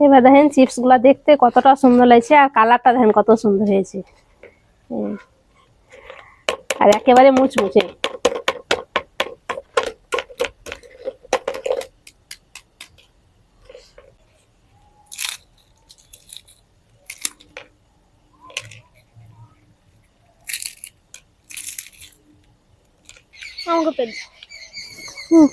এবার দেখেন চিপসগুলা দেখতে কতটা সুন্দর লাগছে আর কালারটা দেখেন কত সুন্দর হয়েছে। আর একেবারে মুচমুচে আমাকে পেন হুম।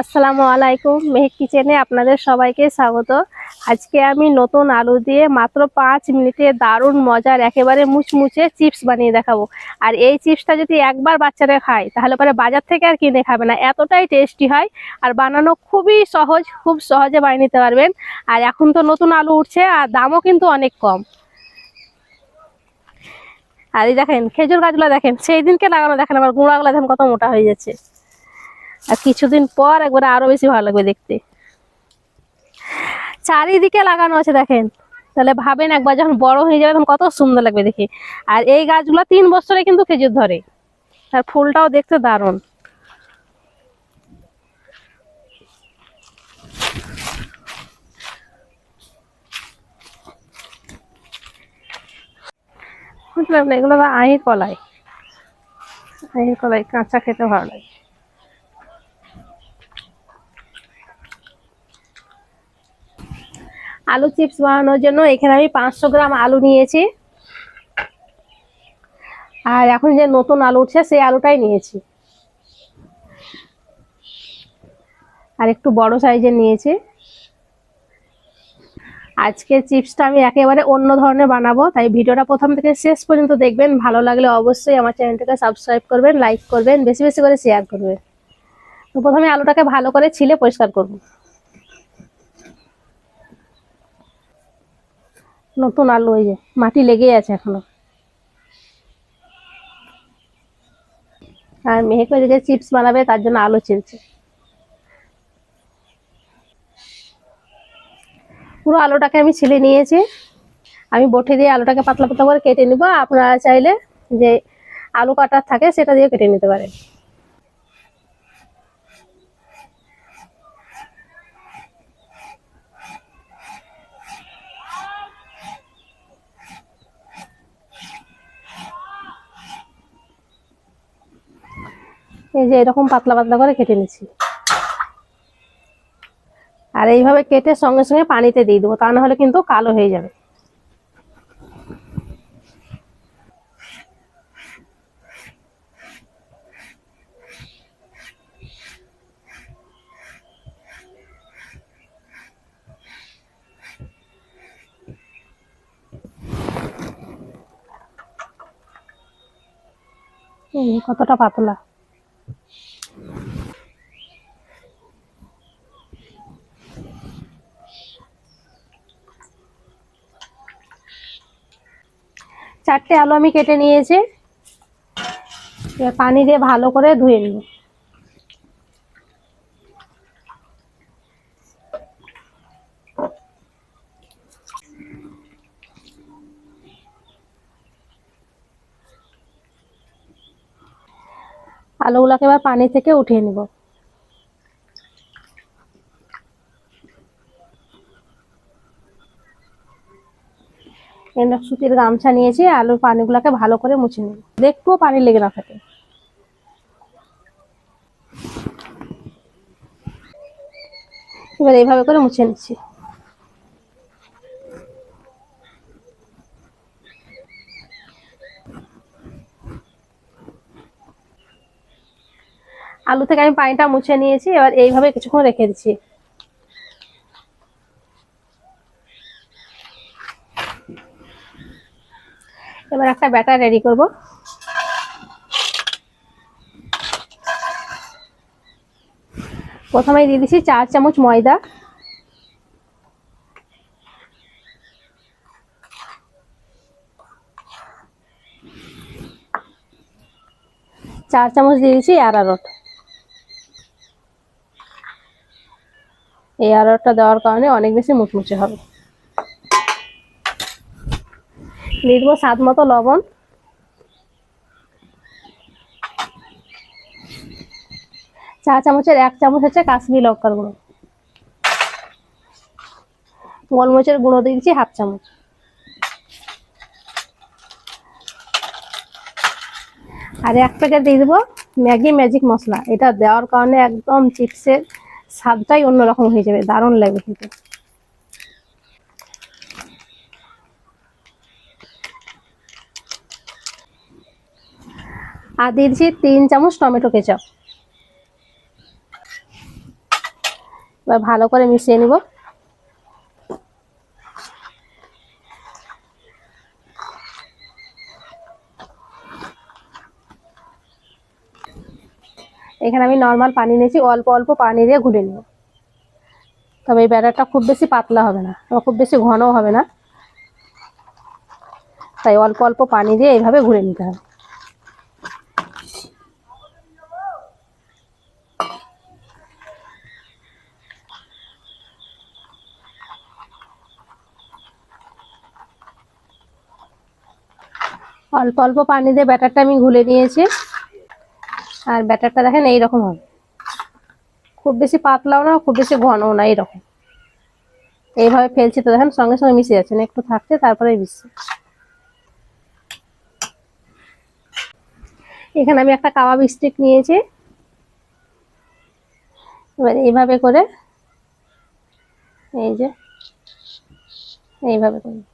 আসসালামু আলাইকুম, মেহেক কিচেনে আপনাদের সবাইকে স্বাগত। আজকে আমি নতুন আলু দিয়ে মাত্র পাঁচ মিনিটে দারুণ মজার, একেবারে মুচমুচে চিপস বানিয়ে দেখাবো। আর এই চিপসটা যদি একবার বাচ্চারা খায়, তাহলে পরে বাজার থেকে আর কিনে খাবে না। এতটাই টেস্টি হয় আর বানানো খুবই সহজ, খুব সহজে বানিয়ে নিতে পারবেন। আর এখন তো নতুন আলু উঠছে আর দামও কিন্তু অনেক কম। আর এই দেখেন, খেজুর গাছগুলো দেখেন সেই দিনকে লাগানো দেখেন আবার গুঁড়াগুলো দেখেন কত মোটা হয়ে যাচ্ছে। আর কিছুদিন পর একবারে আরও বেশি ভালো লাগবে দেখতে। চারিদিকে লাগানো আছে দেখেন। তাহলে ভাবেন একবার যখন বড় হয়ে যাবে তখন কত সুন্দর লাগবে দেখে। আর এই গাছগুলো তিন বছরে কিন্তু খেজুর ধরে। আর ফুলটাও দেখতে দারুণ। বুঝলাম না, এগুলো তো আহির কলাই। আহির কলাই, কাঁচা খেতে ভালো লাগে। আলু চিপস বানানোর জন্য এখানে আমি পাঁচশো গ্রাম আলু নিয়েছি। আর এখন যে নতুন আলু উঠছে, সেই আলুটাই নিয়েছি। আর একটু বড় সাইজের নিয়েছি। আজকের চিপসটা আমি একেবারে অন্য ধরনের বানাবো, তাই ভিডিওটা প্রথম থেকে শেষ পর্যন্ত দেখবেন। ভালো লাগলে অবশ্যই আমার চ্যানেলটাকে সাবস্ক্রাইব করবেন লাইক করবেন, বেশি বেশি করে শেয়ার করবেন। তো প্রথমে আলুটাকে ভালো করে ছিলে পরিষ্কার করব। নতুন আলু ওই যে, মাটি লেগেই আছে এখনও। আর মেহেক ওইদিকে চিপস বানাবে তার জন্য আলু ছিলছে পুরো আলুটাকে আমি ছিলে নিয়েছি। আমি বটি দিয়ে আলুটাকে পাতলা পাতলা করে কেটে নিব। আপনারা চাইলে যে আলু কাটার থাকে সেটা দিয়ে কেটে নিতে পারেন। এই যে এরকম পাতলা পাতলা করে কেটে নিচ্ছি। আর এইভাবে কেটে সঙ্গে সঙ্গে পানিতে দিয়ে দেবো, তা না হলে কিন্তু কালো হয়ে যাবে। কতটা পাতলা। চারটে আলু আমি কেটে নিয়েছি। পানি দিয়ে ভালো করে ধুয়ে নিব। আলুগুলোকে এবার পানি থেকে উঠিয়ে নিব। সুতির গামছা নিয়েছি, আলুর পানিগুলোকে ভালো করে মুছে নেব। দেখব পানি লেগে না থাকে। এবার এইভাবে করে মুছে নিচ্ছি। আলু থেকে আমি পানিটা মুছে নিয়েছি, এবার এইভাবে কিছুক্ষণ রেখে দিচ্ছি। এবার একটা ব্যাটার রেডি করব। প্রথমে দিয়ে দিচ্ছি চার চামচ ময়দা। চার চামচ দিয়ে দিচ্ছি আরারট এই আরারটটা দেওয়ার কারণে অনেক বেশি মুচমুচে হবে। দিয়ে স্বাদ মতো লবণ। চা চামচের এক চামচ হচ্ছে কাশ্মীর লঙ্কার গুঁড়ো। গোলমরিচের গুঁড়ো দিয়ে হাফ চামচ। আর এক প্যাকেট দিয়ে দেবো ম্যাগি ম্যাজিক মশলা। এটা দেওয়ার কারণে একদম চিপসের স্বাদটাই অন্যরকম হয়ে যাবে, দারুণ লাগবে খেতে। আর দিয়ে দিচ্ছি তিন চামচ টমেটো কেচাপ। এবার ভালো করে মিশিয়ে নিব। এখানে আমি নর্মাল পানি নিয়েছি, অল্প অল্প পানি দিয়ে ঘুরে নেব। তবে এই ব্যাটারটা খুব বেশি পাতলা হবে না আবার খুব বেশি ঘনও হবে না। তাই অল্প অল্প পানি দিয়ে এইভাবে ঘুরে নিতে হবে। অল্প অল্প পানি দিয়ে ব্যাটারটা আমি ঘুলে নিয়েছি। আর ব্যাটারটা দেখেন এইরকম হবে। খুব বেশি পাতলাও না, খুব বেশি ঘনও না, এইরকম। এইভাবে ফেলছি তো, দেখেন সঙ্গে সঙ্গে মিশে যাচ্ছে। না একটু থাকছে, তারপরে মিশছে। এখানে আমি একটা কাবাব স্টিক নিয়েছি। এবার এইভাবে করে, এই যে, এইভাবে করে।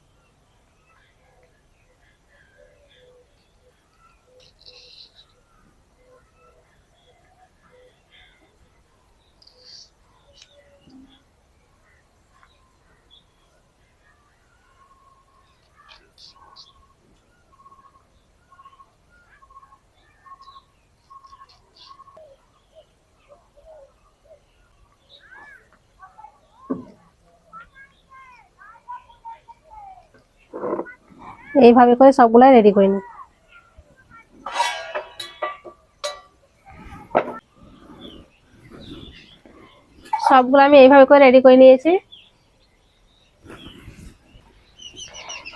এইভাবে করে সবগুলাই রেডি করে নিই। সবগুলো আমি এইভাবে করে রেডি করে নিয়েছি।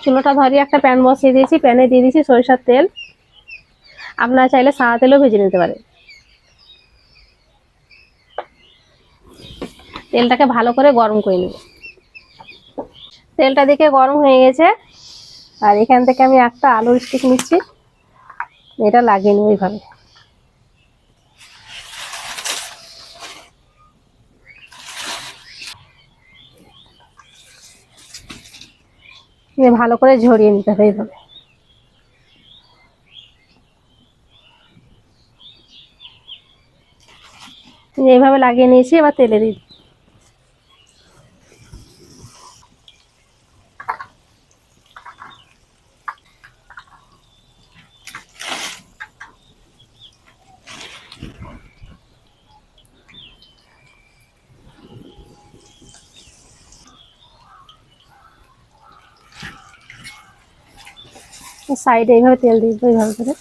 চুলোটা ধরিয়ে একটা প্যান বসিয়ে দিয়েছি প্যানে দিয়ে দিয়েছি সরিষার তেল। আপনারা চাইলে সাদা তেলও ভেজে নিতে পারেন। তেলটাকে ভালো করে গরম করে নিব তেলটা দিকে গরম হয়ে গেছে। আর এখান থেকে আমি একটা আলুর স্টিক নিচ্ছি। এটা লাগিয়ে নিই ওইভাবে ভালো করে ঝরিয়ে নিতে হবে এইভাবে। এইভাবে লাগিয়ে নিয়েছি, এবার তেলে দিই সাইডে এইভাবে তেল দিয়ে দেবো, এইভাবে করে।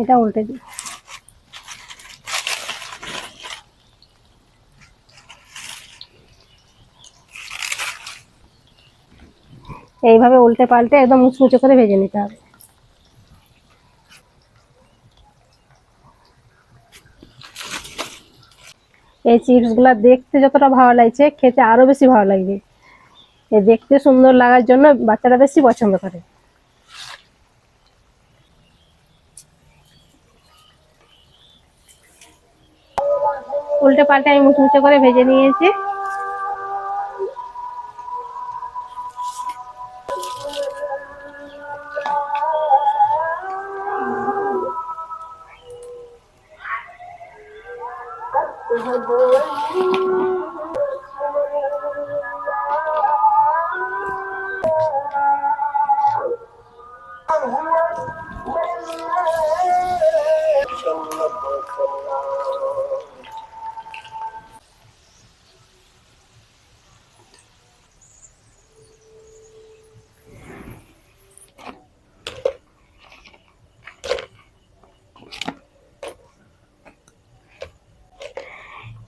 এটা উল্টে দিই এইভাবে উল্টে পাল্টে একদম উঁচু করে ভেজে নিতে হবে। এই চিপসগুলো দেখতে যতটা ভালো লাগছে, খেতে আরও বেশি ভালো লাগবে। দেখতে সুন্দর লাগার জন্য বাচ্চারা বেশি পছন্দ করে। উল্টে পাল্টে আমি মুচমুচে করে ভেজে নিয়েছি।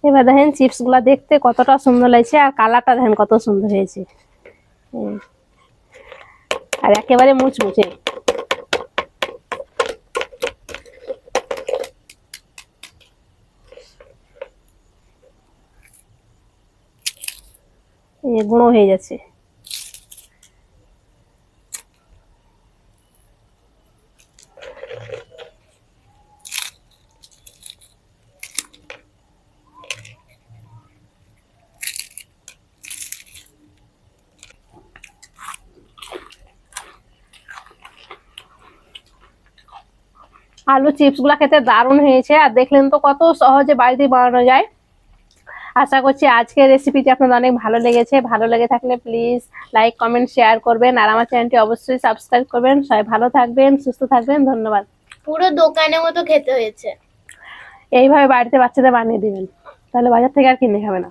এবার দেখেন চিপসগুলো দেখতে কতটা সুন্দর লাগছে, আর কালারটা দেখেন কত সুন্দর হয়েছে। আর একেবারে মুচমুচে। গুঁড়ো হয়ে যাচ্ছে। আলু চিপসগুলা খেতে দারুণ হয়েছে। আর দেখলেন তো কত সহজে বাড়িতে বানানো যায়। আশা করছি আজকের রেসিপিটি আপনাদের অনেক ভালো লেগেছে। ভালো লেগে থাকলে প্লিজ লাইক কমেন্ট শেয়ার করবেন। আর আমার চ্যানেলটি অবশ্যই সাবস্ক্রাইব করবেন। সবাই ভালো থাকবেন সুস্থ থাকবেন। ধন্যবাদ। পুরো দোকানের মতো খেতে হয়েছে। এইভাবে বাড়িতে বাচ্চাদের বানিয়ে দিবেন। তাহলে বাজার থেকে আর কিনে খাবে না।